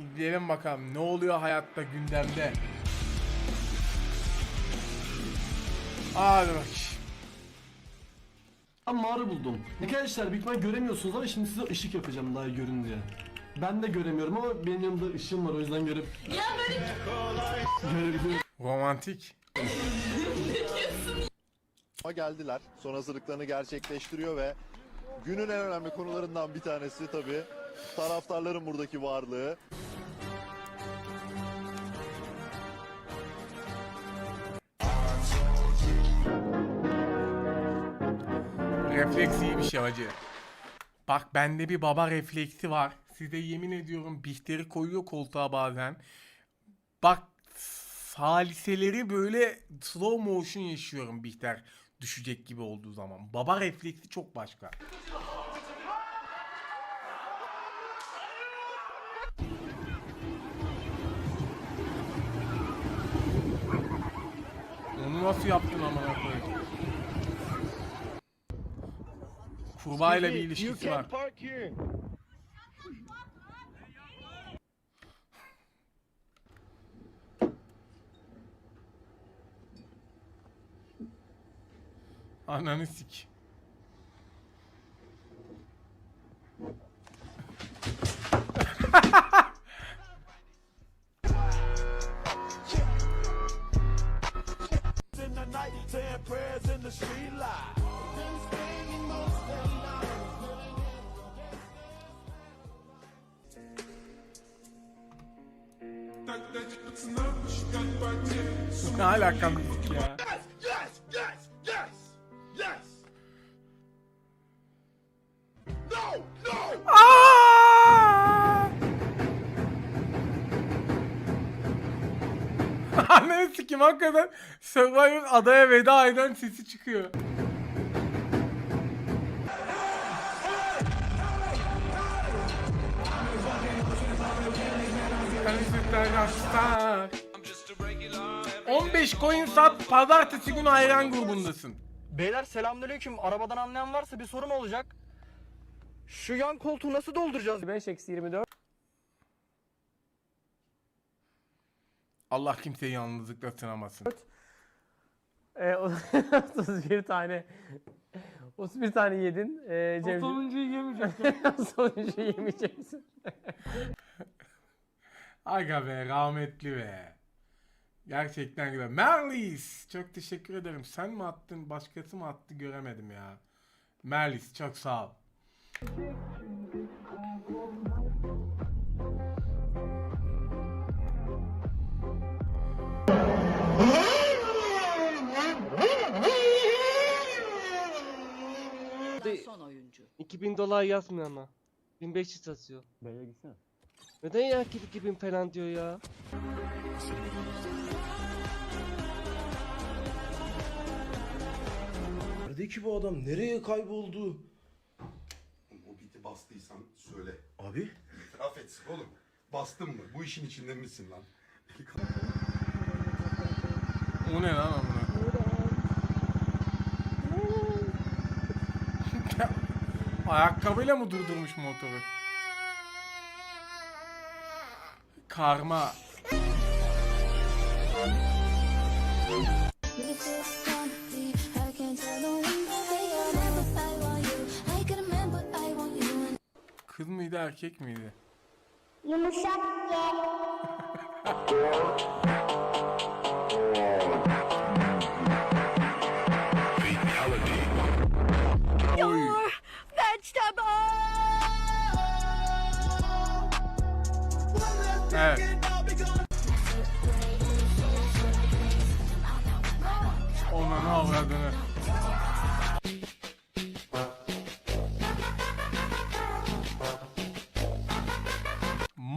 İzleyelim bakalım ne oluyor hayatta gündemde. Hadi bak. Ben mağara buldum. Arkadaşlar büyük ihtimal göremiyorsunuz ama şimdi size ışık yapacağım daha iyi görün diye. Ben de göremiyorum ama benim yanımda ışığım var o yüzden görüp... Ya böyle... Görebiliyorum. Romantik. Ama geldiler. Son hazırlıklarını gerçekleştiriyor ve günün en önemli konularından bir tanesi tabii taraftarların buradaki varlığı. Refleks iyi bir şey hacı. Bak bende bir baba refleksi var. Size yemin ediyorum Bihter'i koyuyor koltuğa bazen. Bak saliseleri böyle slow motion yaşıyorum Bihter düşecek gibi olduğu zaman. Baba refleksi çok başka. Onu nasıl yaptın amına koyayım? Kurbağa ile bir ilişkisi var. Ananı sik. Ne alaka müzik ya? Aa! Ananı sikim hakikaten Survivor adaya veda eden sesi çıkıyor. Arkadaşlar. 15 coin sat pazartesi günü hayran grubundasın. Beyler selamünaleyküm. Arabadan anlayan varsa bir sorum olacak. Şu yan koltuğu nasıl dolduracağız? 5 eksi 24 Allah kimseyi yalnızlıkla sınamasın. e, 31 tane 31 tane yedin. E, Cemciğim. sonuncuyu yemeyeceksin. Sonuncuyu yemeyeceksin. Aga be rahmetli be. Gerçekten güzel. Merlis çok teşekkür ederim. Sen mi attın başkası mı attı göremedim ya. Merlis çok sağ ol. son oyuncu. 2000 dolar yazmıyor ama. 1500 yazıyor. B'ye gitsene. Neden ya 2000 falan diyor ya? Nerede ki bu adam? Nereye kayboldu? O biti bastıysan söyle. Abi? İtiraf etsin oğlum. Bastın mı? Bu işin içinde misin lan? O ne lan amına? Ayakkabıyla mı durdurmuş motoru? Karma. Kız mıydı erkek miydi? Oy.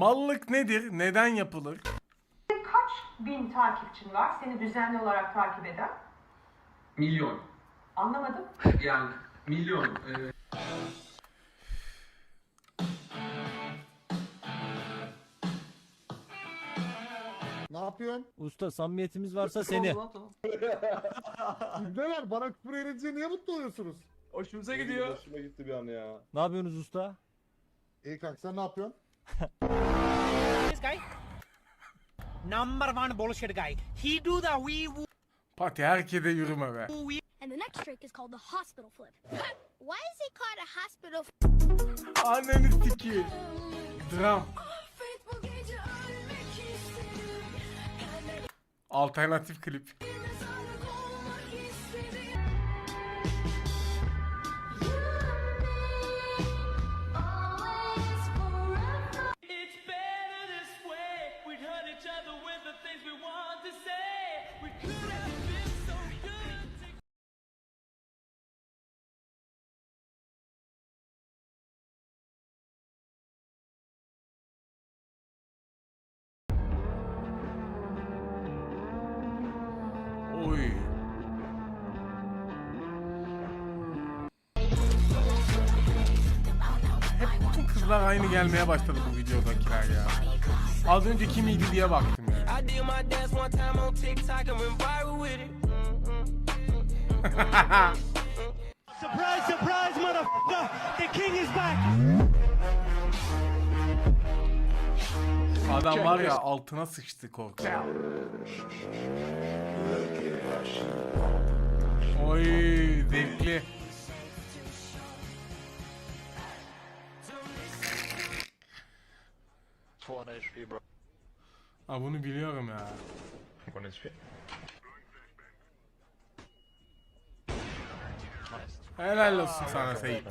Mallık nedir? Neden yapılır? Kaç bin takipçin var seni düzenli olarak takip eden? Milyon. Anlamadım. Yani milyon. e, Ne yapıyorsun? Usta samimiyetimiz varsa seni. Ne var? Bana küfür edince niye mutlu oluyorsunuz? Hoşumuza gidiyor. Hoşuma gitti bir an ya. Ne yapıyorsunuz usta? İyi kanka sen ne yapıyorsun? Number one bullshit guy. He do the wee woo. Pati herkese yürüme be. And the next trick is called the hospital flip. Why is it called a hospital Anneni sikeyim. Dram. Alternatif klip. Kızlar aynı gelmeye başladı bu videodakiler ya. Az önce kimiydi diye baktım ya. Surprise surprise motherfucker. The king is back. Adam var ya altına sıçtı korku. Ha bunu biliyorum ya. Helal olsun sana Seyit.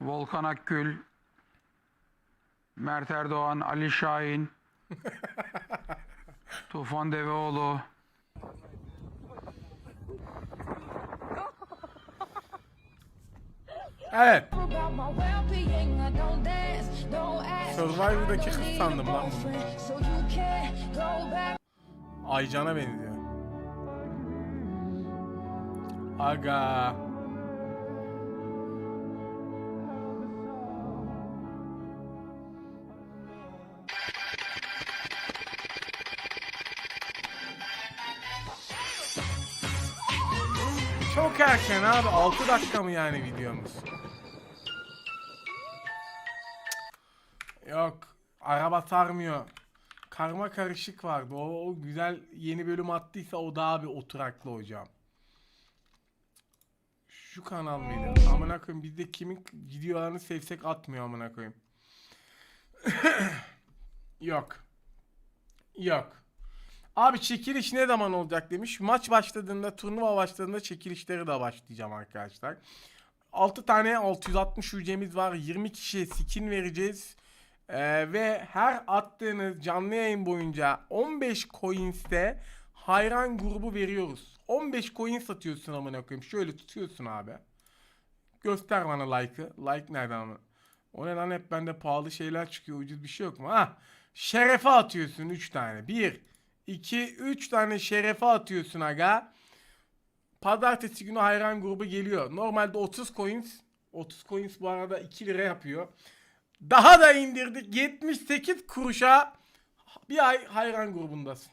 Volkan Akgül, Mert Erdoğan, Ali Şahin, Tufan Deveoğlu, Evet. Survivor'daki kız sandım lan bunu. Aycan'a benziyor. Aga. Çok erken abi. 6 dakika mı yani videomuz? Araba sarmıyor. Karma karışık vardı. O, o güzel yeni bölüm attıysa o daha bir oturaklı hocam. Şu kanal mıydı? Amına koyayım bizde kimin videolarını sevsek atmıyor amına koyayım. Yok. Yok. Abi çekiliş ne zaman olacak demiş. Maç başladığında, turnuva başladığında çekilişleri de başlayacağım arkadaşlar. 6 tane 660 ücremiz var. 20 kişiye skin vereceğiz. Ee, ve her attığınız canlı yayın boyunca 15 coins'te hayran grubu veriyoruz. 15 coin satıyorsun amına koyayım. Şöyle tutuyorsun abi. Göster bana like'ı. Like nereden? O ne lan hep bende pahalı şeyler çıkıyor. Ucuz bir şey yok mu? Ha. Şerefe atıyorsun 3 tane. 1 2 3 tane şerefe atıyorsun aga. Pazartesi günü hayran grubu geliyor. Normalde 30 coins. 30 coins bu arada 2 lira yapıyor. Daha da indirdik. 78 kuruşa bir ay hayran grubundasın.